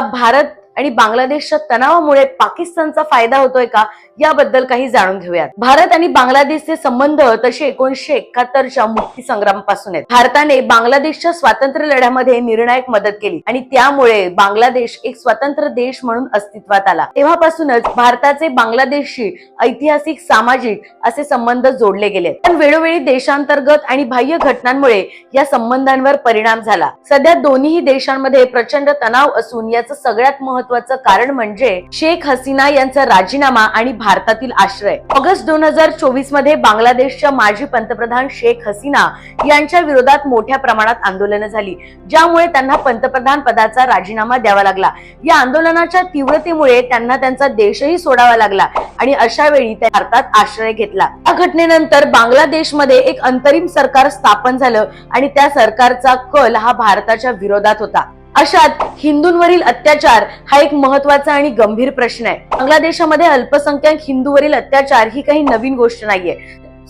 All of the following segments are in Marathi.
भारत आणि बांगलादेशच्या तणावामुळे पाकिस्तानचा फायदा होतोय का याबद्दल काही जाणून घेऊयात. भारत आणि बांगलादेशचे संबंध तसे एकोणीसशे एकाहत्तरच्या मुक्ती संग्रामापासून आहेत. भारताने बांगलादेशच्या स्वातंत्र्य लढ्यामध्ये निर्णायक मदत केली आणि त्यामुळे बांगलादेश एक स्वतंत्र देश म्हणून अस्तित्वात आला. तेव्हापासूनच भारताचे बांगलादेशशी ऐतिहासिक सामाजिक असे संबंध जोडले गेले. पण वेळोवेळी देशांतर्गत आणि बाह्य घटनांमुळे या संबंधांवर परिणाम झाला. सध्या दोन्ही देशांमध्ये प्रचंड तणाव असून याचं सगळ्यात महत्वाचं कारण म्हणजे शेख हसीना यांचा राजीनामा आणि भारतातील आश्रय. ऑगस्ट दोन हजार चोवीसमध्ये बांगलादेशच्या माजी पंतप्रधान शेख हसीना यांच्या विरोधात मोठ्या प्रमाणात आंदोलनं झाली ज्यामुळे त्यांना पंतप्रधान पदाचा राजीनामा द्यावा लागला. या आंदोलनाच्या तीव्रतेमुळे त्यांना त्यांचा देशही सोडावा लागला आणि अशा वेळी त्या भारतात आश्रय घेतला. या घटनेनंतर बांगलादेशमध्ये एक अंतरिम सरकार स्थापन झालं आणि त्या सरकारचा कल हा भारताच्या विरोधात होता. अशात हिंदूंवरील अत्याचार हा एक महत्त्वाचा आणि गंभीर प्रश्न आहे. बांगलादेशामध्ये अल्पसंख्याक हिंदूवरील अत्याचार ही काही नवीन गोष्ट नाहीये.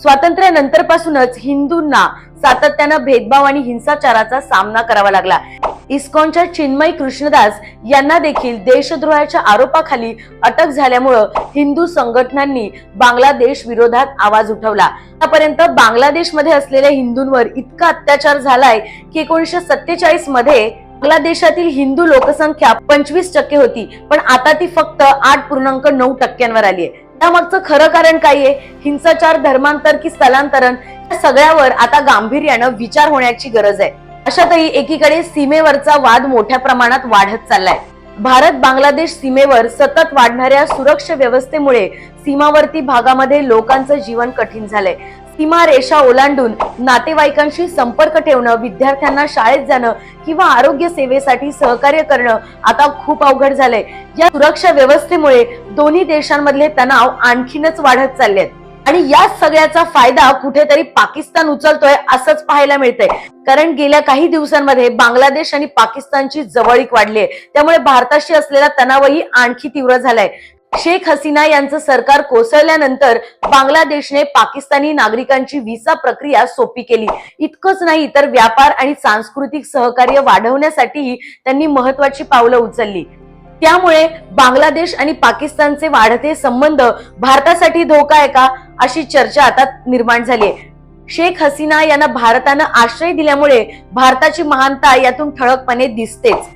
स्वातंत्र्यानंतर पासूनच हिंदूंना सातत्यानं भेदभाव आणि हिंसाचाराचा सामना करावा लागला. इस्कॉनच्या चिन्मय कृष्णदास यांना देखील देशद्रोहाच्या आरोपाखाली अटक झाल्यामुळं हिंदू संघटनांनी बांगलादेश विरोधात आवाज उठवला. आतापर्यंत बांगलादेशमध्ये असलेल्या हिंदूंवर इतका अत्याचार झालाय की एकोणीसशे सत्तेचाळीसमध्ये बांगलादेशातील हिंदू लोकसंख्या पंचवीस टक्के होती पण आता ती फक्त आठ पूर्णांक नऊ टक्क्यांवर आली आहे. त्यामागचं खरं कारण काय आहे? हिंसाचार धर्मांतर की स्थलांतरण या सगळ्यावर आता गांभीर्यानं विचार होण्याची गरज आहे. अशातही एकीकडे सीमेवरचा वाद मोठ्या प्रमाणात वाढत चाललाय. भारत बांगलादेश सीमेवर सतत वाढणाऱ्या सुरक्षा व्यवस्थेमुळे सीमावर्ती भागामध्ये लोकांचं जीवन कठीण झालंय. सीमारेषा ओलांडून नातेवाईकांशी संपर्क ठेवणं विद्यार्थ्यांना शाळेत जाणं किंवा आरोग्य सेवेसाठी सहकार्य करणं आता खूप अवघड झालंय. या सुरक्षा व्यवस्थेमुळे दोन्ही देशांमधले तणाव आणखीनच वाढत चाललेत. आणि या सगळ्याचा फायदा कुठेतरी पाकिस्तान उचलतोय असंच पाहायला मिळतंय. कारण गेल्या काही दिवसांमध्ये बांगलादेश आणि पाकिस्तानची जवळीक वाढली आहे त्यामुळे भारताशी असलेला तणावही आणखी तीव्र झालाय. शेख हसीना यांचं सरकार कोसळल्यानंतर बांगलादेशने पाकिस्तानी नागरिकांची व्हिसा प्रक्रिया सोपी केली. इतकंच नाही तर व्यापार आणि सांस्कृतिक सहकार्य वाढवण्यासाठीही त्यांनी महत्वाची पावलं उचलली. त्यामुळे बांगलादेश आणि पाकिस्तानचे वाढते संबंध भारतासाठी धोका आहे का अशी चर्चा आता निर्माण झाली आहे शेख हसीना यांना भारतानं आश्रय दिल्यामुळे भारताची महानता यातून ठळकपणे दिसतेच.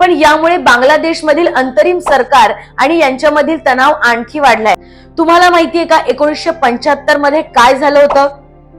पण यामुळे बांगलादेशमधील अंतरिम सरकार आणि यांच्यामधील तणाव आणखी वाढलाय. तुम्हाला माहितीये का एकोणीसशे पंच्याहत्तरमध्ये काय झालं होतं?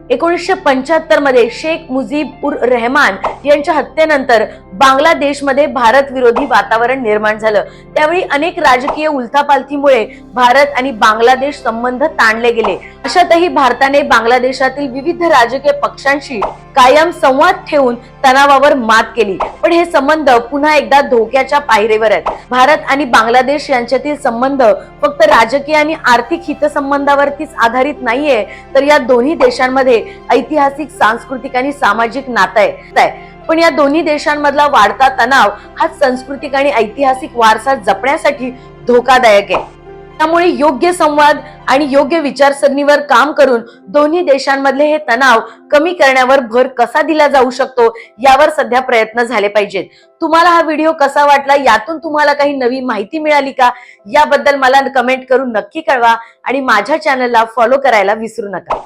एकोणीसशे पंच्याहत्तरमध्ये शेख मुजीब उर रहमान यांच्या हत्येनंतर बांगलादेशमध्ये भारत विरोधी वातावरण निर्माण झालं. त्यावेळी अनेक राजकीय उलथापालथीमुळे भारत आणि बांगलादेश संबंध ताणले गेले. अशातही भारताने बांगलादेशातील विविध राजकीय पक्षांशी कायम संवाद ठेवून तणावावर मात केली. पण हे संबंध पुन्हा एकदा धोक्याच्या पायरीवर आहेत. भारत आणि बांगलादेश यांच्यातील संबंध फक्त राजकीय आणि आर्थिक हितसंबंधावरतीच आधारित नाहीये तर या दोन्ही देशांमध्ये ऐतिहासिक सांस्कृतिक आणि सामाजिक नातं आहे. पण या दोन्ही देशांमधला वाढता तणाव हा सांस्कृतिक आणि ऐतिहासिक वारसा जपण्यासाठी धोकादायक आहे. त्यामुळे योग्य संवाद आणि योग्य विचारसरणीवर काम करून दोन्ही देशांमधले हे तणाव कमी करण्यावर भर कसा दिला जाऊ शकतो यावर सध्या प्रयत्न झाले पाहिजेत. तुम्हाला हा व्हिडिओ कसा वाटला? यातून तुम्हाला काही नवी माहिती मिळाली का? याबद्दल मला कमेंट करून नक्की कळवा आणि माझ्या चॅनलला फॉलो करायला विसरू नका.